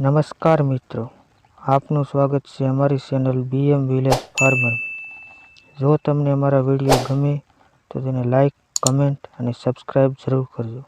નમસ્કાર મિત્રો, આપનું સ્વાગત છે અમારી ચેનલ બીએમ વિલેજ ફાર્મર જો તમને અમારા વીડિયો ગમે તો તેને લાઈક કમેન્ટ અને સબસ્ક્રાઈબ જરૂર કરજો.